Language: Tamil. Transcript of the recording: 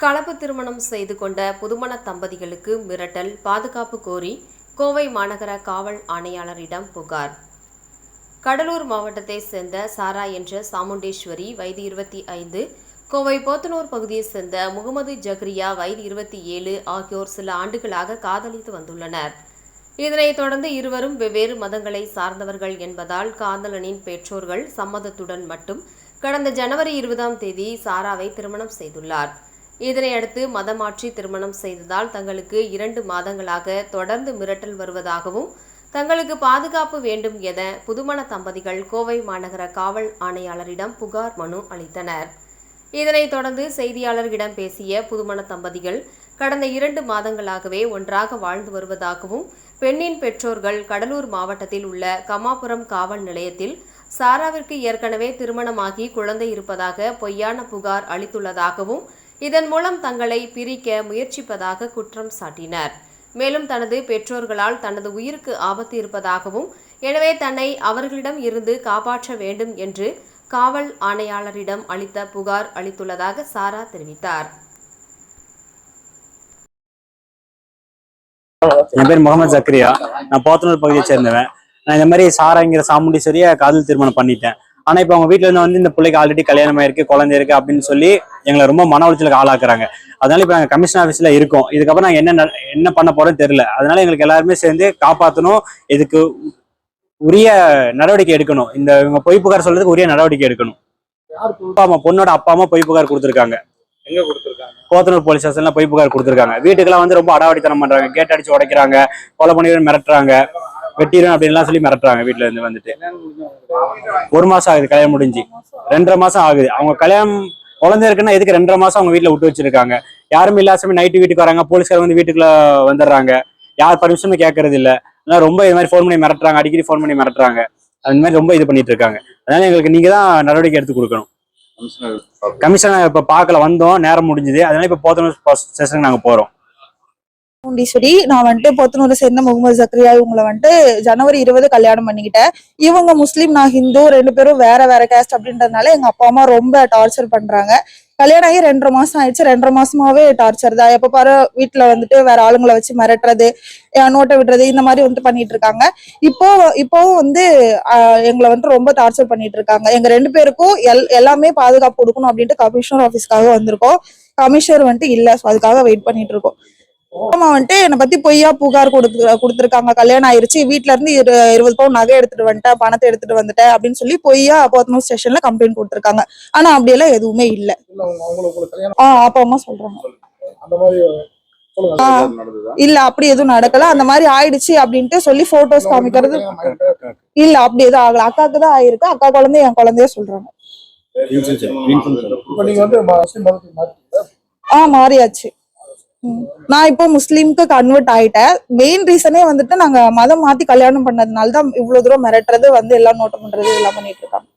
கலப்பு திருமணம் செய்து கொண்ட புதுமண தம்பதிகளுக்கு மிரட்டல் பாதுகாப்பு கோரி கோவை மாநகர காவல் ஆணையாளரிடம் புகார். கடலூர் மாவட்டத்தை சேர்ந்த சாரா என்ற சாமுண்டேஸ்வரி வயது இருபத்தி ஐந்து கோவை போத்தனூர் பகுதியைச் சேர்ந்த முகமது ஜக்ரியா வயது இருபத்தி ஏழு ஆகியோர் சில ஆண்டுகளாக காதலித்து வந்துள்ளனர். இதனைத் தொடர்ந்து இருவரும் வெவ்வேறு மதங்களை சார்ந்தவர்கள் என்பதால் காதலனின் பெற்றோர்கள் சம்மதத்துடன் மட்டும் கடந்த ஜனவரி இருபதாம் தேதி சாராவை திருமணம் செய்துள்ளார். இதனையடுத்து மதம் மாற்றி திருமணம் செய்ததால் தங்களுக்கு இரண்டு மாதங்களாக தொடர்ந்து மிரட்டல் வருவதாகவும் தங்களுக்கு பாதுகாப்பு வேண்டும் என புதுமண தம்பதிகள் கோவை மாநகர காவல் ஆணையாளரிடம் புகார் மனு அளித்தனர். இதனைத் தொடர்ந்து செய்தியாளர்களிடம் பேசிய புதுமண தம்பதிகள் கடந்த இரண்டு மாதங்களாகவே ஒன்றாக வாழ்ந்து வருவதாகவும் பெண்ணின் பெற்றோர்கள் கடலூர் மாவட்டத்தில் உள்ள கமாபுரம் காவல் நிலையத்தில் சாராவிற்கு ஏற்கனவே திருமணமாகி குழந்தை இருப்பதாக பொய்யான புகார் அளித்துள்ளதாகவும் இதன் மூலம் தங்களை பிரிக்க முயற்சிப்பதாக குற்றம் சாட்டினர். மேலும் தனது பெற்றோர்களால் தனது உயிருக்கு ஆபத்து இருப்பதாகவும் எனவே தன்னை அவர்களிடம் இருந்து காப்பாற்ற வேண்டும் என்று காவல் ஆணையாளரிடம் அளித்த புகார் அளித்துள்ளதாக சாரா தெரிவித்தார். என் பேர் முகமது ஜக்ரியா நான் போத்தனூர் பகுதியை சேர்ந்தவன். நான் இந்த மாதிரி சாராங்கிற சாமுண்டீஸ்வரிய காதல் திருமணம் பண்ணிட்டேன். ஆனா இப்ப அவங்க வீட்ல இருந்து வந்து இந்த பிள்ளைக்கு ஆல்ரெடி கல்யாணம் ஆயிருக்கு குழந்தை இருக்கு அப்படின்னு சொல்லி எங்களை ரொம்ப மன உளைச்சலுக்கு ஆளாக்குறாங்க. அதனால இப்ப நாங்க கமிஷன் ஆஃபீஸ்ல இருக்கோம். இதுக்கப்புறம் நாங்க என்ன என்ன பண்ண போறோம்னு தெரியல. அதனால எங்களுக்கு எல்லாருமே சேர்ந்து காப்பாத்தணும். இதுக்கு உரிய நடவடிக்கை எடுக்கணும். இந்த இவங்க பொய் புகார் சொல்றதுக்கு உரிய நடவடிக்கை எடுக்கணும். அப்பா அம்மா பொண்ணோட அப்பா அம்மா பொய் புகார் கொடுத்துருக்காங்க. எங்க கொடுத்துருக்காங்க? போத்தனூர் போலீஸ் ஸ்டேஷன்ல பொய் புகார் கொடுத்துருக்காங்க. வீட்டுக்கெல்லாம் வந்து ரொம்ப அடாவடித்தனம் பண்றாங்க. கேட் அடிச்சு உடைக்கிறாங்க. கொலை பண்ணிடுவேன் மிரட்டுறாங்க. வெட்டிடுவேன் அப்படின்லாம் சொல்லி மிரட்டுறாங்க வீட்டுல இருந்து வந்துட்டு. ஒரு மாசம் ஆகுது கல்யாணம் முடிஞ்சு. ரெண்டரை மாசம் ஆகுது. அவங்க கல்யாணம் குழந்தை இருக்குன்னா எதுக்கு ரெண்டரை மாசம் அவங்க வீட்டுல விட்டு வச்சிருக்காங்க? யாரும் இல்லாத சமயம் நைட்டு வீட்டுக்கு வராங்க போலீஸ்கார் வந்து வீட்டுக்குள்ள வந்துடுறாங்க. யார் பர்மிஷனும் கேட்கறது இல்ல. அதனால ரொம்ப இது மாதிரி ஃபோன் பண்ணி மிரட்டுறாங்க அடிக்கடி ஃபோன் பண்ணி மிரட்டுறாங்க. அந்த மாதிரி ரொம்ப இது பண்ணிட்டு இருக்காங்க. அதனால எங்களுக்கு நீங்க தான் நடவடிக்கை எடுத்து கொடுக்கணும். கமிஷனர் இப்ப பார்க்கல வந்தோம் நேரம் முடிஞ்சுது. அதனால இப்ப போத்தனூர் ஸ்டேஷனுக்கு நாங்க போறோம். பூண்டீஸ்வரி நான் வந்துட்டு பொத்தனூரை சேர்ந்த முகமது ஜக்ரியா இவங்களை வந்துட்டு ஜனவரி இருபது கல்யாணம் பண்ணிக்கிட்டேன். இவங்க முஸ்லீம் நான் ஹிந்து ரெண்டு பேரும் வேற வேற கேஸ்ட் அப்படின்றதுனால எங்க அப்பா அம்மா ரொம்ப டார்ச்சர் பண்றாங்க. கல்யாணம் ஆகி ரெண்டரை மாசம் ஆயிடுச்சு. ரெண்டரை மாசமாவே டார்ச்சர் தான். எப்ப பாரு வீட்டுல வந்துட்டு வேற ஆளுங்களை வச்சு மிரட்டுறது நோட்டை விடுறது இந்த மாதிரி வந்துட்டு பண்ணிட்டு இருக்காங்க. இப்போ இப்போவும் வந்து எங்களை வந்துட்டு ரொம்ப டார்ச்சர் பண்ணிட்டு இருக்காங்க. எங்க ரெண்டு பேருக்கும் எல் எல்லாமே பாதுகாப்பு கொடுக்கணும் அப்படின்ட்டு கமிஷனர் ஆஃபீஸ்க்காக வந்திருக்கோம். கமிஷனர் வந்துட்டு இல்ல ஸோ அதுக்காக வெயிட் பண்ணிட்டு இருக்கோம். அம்மா வந்துட்டு என்னை பத்தி பொய்யா புகார் கொடுத்து கொடுத்துருக்காங்க. கல்யாணம் ஆயிருச்சு. வீட்ல இருந்து இரு இருபது பவுன் நகை எடுத்துட்டு வந்துட்டேன். பணத்தை எடுத்துட்டு வந்துட்டேன் அப்படின்னு சொல்லி பொய்யா போத்தனூர் ஸ்டேஷன்ல கம்ப்ளைண்ட் கொடுத்துருக்காங்க. ஆனா அப்படியெல்லாம் எதுவுமே இல்ல. ஆஹ் அப்பா அம்மா சொல்றாங்க. அந்த மாதிரி சொல்லுங்க. ஆ. ஏதாவது நடந்ததா? இல்ல அப்படி எதுவும் நடக்கல. அந்த மாதிரி ஆயிடுச்சு அப்படின்ட்டு சொல்லி போட்டோஸ் காமிக்கிறது இல்ல அப்படி எதுவும் ஆகல. அக்காக்கு தான் ஆயிருக்கு. அக்கா குழந்தை என் குழந்தைய சொல்றாங்க. இப்ப நீங்க வந்து முஸ்லிம் மதத்துக்கு மாத்திட்டீங்களா? ஆ மாறியாச்சு. நான் இப்போ முஸ்லீம்க்கு கன்வெர்ட் ஆயிட்டேன். மெயின் ரீசனே வந்துட்டு நாங்க மதம் மாத்தி கல்யாணம் பண்ணதுனால தான் இவ்வளவு தூரம் மிரட்டுறது வந்து எல்லாம் நோட்டம் பண்றது எல்லாம் பண்ணிட்டு இருக்காங்க.